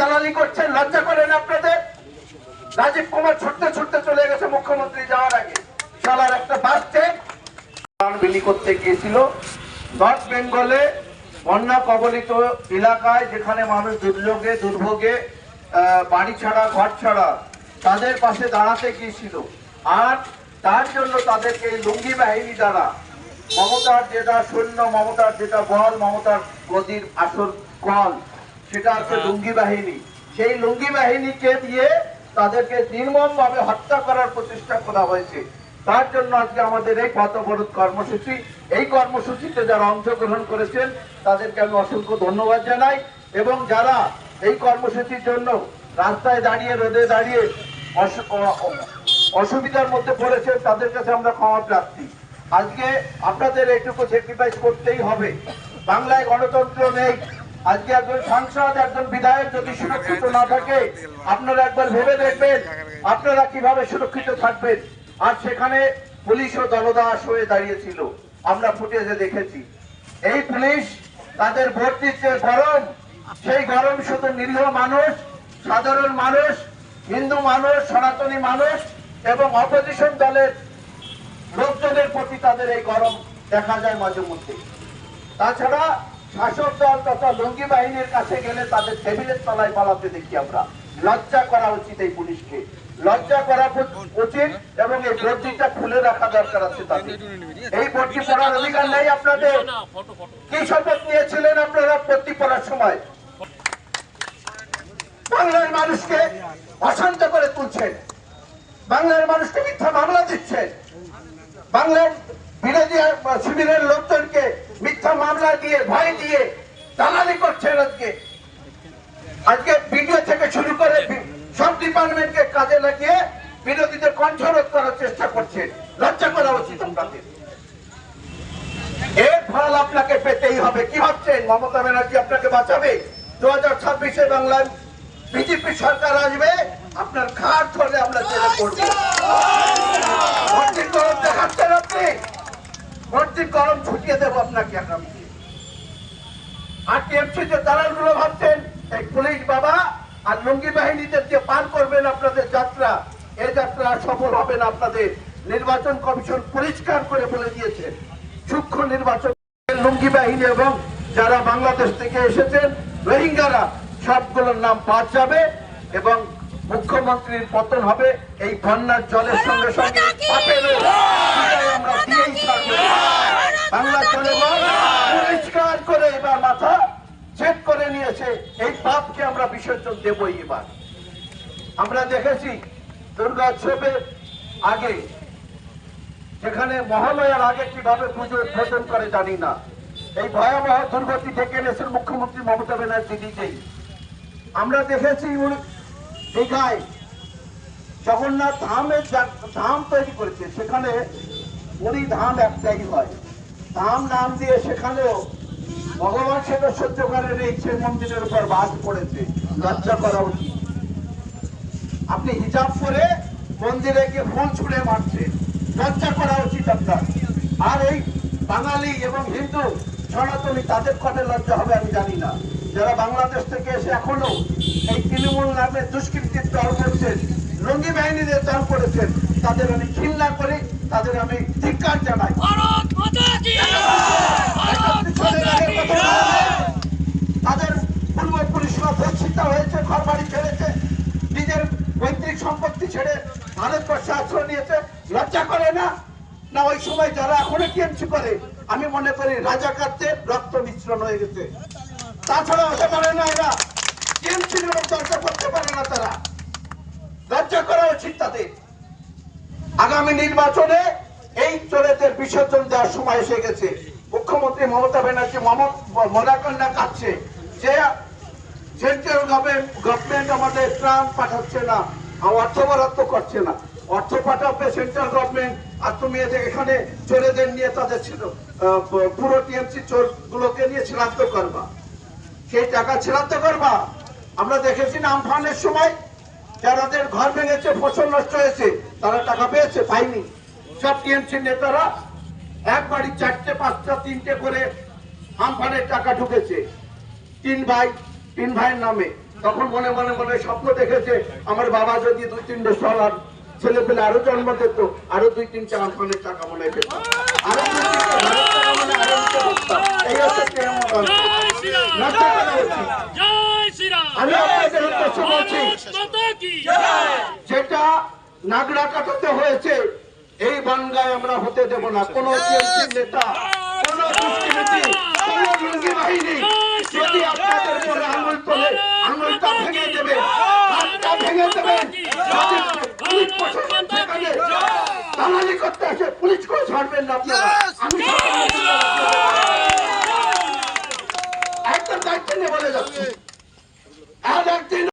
দালালি করছেন, লজ্জা করেন আপনাদের? রাজীব কুমার ছুটতে ছুটতে চলে গেছে মুখ্যমন্ত্রী যাওয়ার আগে। সালার একটা বাস বিলি করতে গিয়েছিল। নর্থ বেঙ্গলে বন্যা কবলিত এলাকায় যেখানে মানুষ দুর্যোগে, দুর্ভোগে বাড়ি ছাড়া, ঘর ছাড়া তাদের পাশে দাঁড়াতে গিয়েছিল। আর তার জন্য তাদেরকে লুঙ্গি বাহিনী দ্বারা মমতার যেটা সৈন্য, মমতার যেটা বল, মমতার গদির আসল কল সেটা হচ্ছে লুঙ্গি বাহিনী। সেই লুঙ্গি বাহিনীকে দিয়ে তাদেরকে নির্মম ভাবে হত্যা করার প্রচেষ্টা করা হয়েছে। তার জন্য আজকে আমাদের এই পথ অবরোধ কর্মসূচি এই কর্মসূচিতে যারা অংশগ্রহণ করেছেন তাদেরকে আমি অসংখ্য ধন্যবাদ জানাই এবং যারা এই কর্মসূচির জন্য রাস্তায় দাঁড়িয়ে রোদে দাঁড়িয়ে অসুবিধার মধ্যে পড়েছেন তাদের কাছে আমরা ক্ষমা প্রার্থী। আজকে আপনাদের এইটুকু স্যাক্রিফাইস করতেই হবে। বাংলায় গণতন্ত্র নেই। আজকে একজন সাংসদ, একজন বিধায়ক যদি সুরক্ষিত না থাকে, আপনারা একবার ভেবে দেখবেন আপনারা কীভাবে সুরক্ষিত থাকবেন। আর সেখানে পুলিশ ও দলদাস হয়ে দাঁড়িয়েছিল। আমরা ফুটেজে দেখেছি। এই পুলিশ তাদের ভোট দিচ্ছে গরম, সেই গরম শুধু নিরীহ মানুষ, সাধারণ মানুষ, হিন্দু মানুষ, সনাতনী মানুষ এবং অপোজিশন দলের লোকজনের প্রতি তাদের এই গরম দেখা যায় মাঝে মধ্যে। তাছাড়া শাসক দল তথা লঙ্গি বাহিনীর কাছে গেলে তাদের টেবিলের তলায় পালাতে দেখি আমরা। লজ্জা করা উচিত এই পুলিশকে। লজ্জা করা উচিত এবং এই বর্দিটা খুলে রাখা দরকার আছে তাদের। এই বর্দি পড়ার অধিকার নেই আপনাদের। কি শপথ নিয়েছিলেন আপনারা বর্দি পড়ার সময়? বাংলার মানুষকে অশান্ত করে তুলছেন। বাংলার মানুষকে মিথ্যা মামলা দিচ্ছেন। বাংলার বিরোধী শিবিরের লোকজনকে মিথ্যা মামলা দিয়ে, ভয় দিয়ে, দালালি করছেন আজকে। আজকে বিডিও থেকে শুরু করে সব ডিপার্টমেন্টকে কাজে লাগিয়ে বিরোধীদের কণ্ঠরোধ করার চেষ্টা করছেন লজ্জা করা উচিত আপনাদের। এর ফল আপনাকে পেতেই হবে। কি ভাবছেন? মমতা ব্যানার্জি আপনাকে বাঁচাবে? দু হাজার ছাব্বিশে বাংলায় বিজেপি সরকার আসবে, আপনার ঘাট ধরে আমরা জেলে করব দেখাচ্ছেন আপনি। ভর্তির গরম ছুটিয়ে দেবো আপনাকে আগামী আর টিএমসি যে দালালগুলো ভাবছেন এই পুলিশ বাবা আর লুঙ্গি বাহিনীদের যে পার করবেন আপনাদের যাত্রা এই যাত্রা সফল হবে না আপনাদের নির্বাচন কমিশন পরিষ্কার করে বলে দিয়েছে সূক্ষ্ম নির্বাচন লুঙ্গি বাহিনী এবং যারা বাংলাদেশ থেকে এসেছেন রোহিঙ্গারা সবগুলোর নাম বাদ যাবে এবং মুখ্যমন্ত্রীর পতন হবে এই বন্যার জলের সঙ্গে সঙ্গে পাপেরও বিদায় আমরা দিয়েই ছাড়বো বাংলা জনগণ পরিষ্কার করে এবার মাথা চেক করে নিয়েছে এই পাপকে আমরা বিসর্জন দেবই এবার আমরা দেখেছি দুর্গোৎসবের আগে সেখানে মহালয়ার আগে কীভাবে পুজো উদ্বোধন করে জানি না। এই ভয়াবহ দুর্গতি থেকে এনেছেন মুখ্যমন্ত্রী মমতা ব্যানার্জি নিজেই। আমরা দেখেছি দীঘায় জগন্নাথ ধামের ধাম তৈরি করেছে, সেখানে উনি ধাম একটাই হয়। ধাম নাম দিয়ে সেখানেও ভগবান সেটা সহ্য করে নেই সে মন্দিরের উপর বাস পড়েছে লজ্জা করা। উচিত আপনি হিজাব করে মন্দিরে গিয়ে ফুল ছুঁড়ে মারছে। লজ্জা করা উচিত আপনার। আর এই বাঙালি এবং হিন্দু সনাতনী, তাদের কটে লজ্জা হবে আমি জানি না। যারা বাংলাদেশ থেকে এসে এখনও এই তৃণমূল নামে দুষ্কৃতির দল করছেন, লঙ্গি বাহিনীদের দল করেছেন, তাদের আমি ঘৃণা করি, তাদের আমি ধিক্কার জানাই ভারত মাতা কি ভারত মাতা কি তাদের পূর্বপুরুষরা ধর্ষিত হয়েছে ঘর বাড়ি ছেড়েছে নিজের পৈতৃক সম্পত্তি ছেড়ে ভারতবর্ষে আশ্রয় নিয়েছে, লজ্জা করে না? না, ওই সময় যারা এখনও টিএমসি করে, আমি মনে করি রাজাকারদের রক্ত মিশ্রণ হয়ে গেছে। তাছাড়া হতে পারে না এরা। টিএমসির চর্চা করতে পারে না তারা। লজ্জা করা উচিত তাদের। আগামী নির্বাচনে এই চোরেদের বিসর্জন দেওয়ার সময় এসে গেছে। মুখ্যমন্ত্রী মমতা ব্যানার্জি মরাকন্যা কাটছে যে সেন্ট্রাল গভর্নমেন্ট আমাদের ত্রাণ পাঠাচ্ছে না অর্থ বরাদ্দ করছে না। অর্থ পাঠাবে সেন্ট্রাল গভর্নমেন্ট আর তুমি এখানে চোরেদের নিয়ে তাদের পুরো টিএমসি চোর গুলোকে নিয়ে ছিলান্ত করবা। সেই টাকা ছিলান্ত করবা। আমরা দেখেছি না আমফানের সময় যারাদের ঘর ভেঙেছে, ফসল নষ্ট হয়েছে, তারা টাকা পেয়েছে, পায়নি। সব টিএমসি নেতারা এক বাড়ি চারটে, পাঁচটা, তিনটে করে আমফানের টাকা ঢুকেছে। তিন ভাই, তিন ভাইয়ের নামে। তখন মনে মনে মনে স্বপ্ন দেখেছে আমার বাবা যদি দুই তিনটে সবার ছেলে পেলে আরও জন্ম দিত আরও দুই তিনটে আসমানের টাকা মনে পেতাম আরও টাকা মনে আমি আপনাদের উদ্দেশ্য বলছি যেটা নাগরা কাটাতে হয়েছে এই বাংলায় আমরা হতে দেব না। কোন নেতা কোন দুষ্কৃতি কোন জঙ্গি বাহিনী যদি আপনাদের উপরে আঙুল তোলে আঙুলটা ভেঙে দেবে হাতটা ভেঙে দেবে যদি পুলিশ প্রশাসন সেখানে দালালি করতে আসে পুলিশ ছাড়বেন না আপনারা আমি একদম দায়িত্ব নিয়ে বলে যাচ্ছি আর একদিন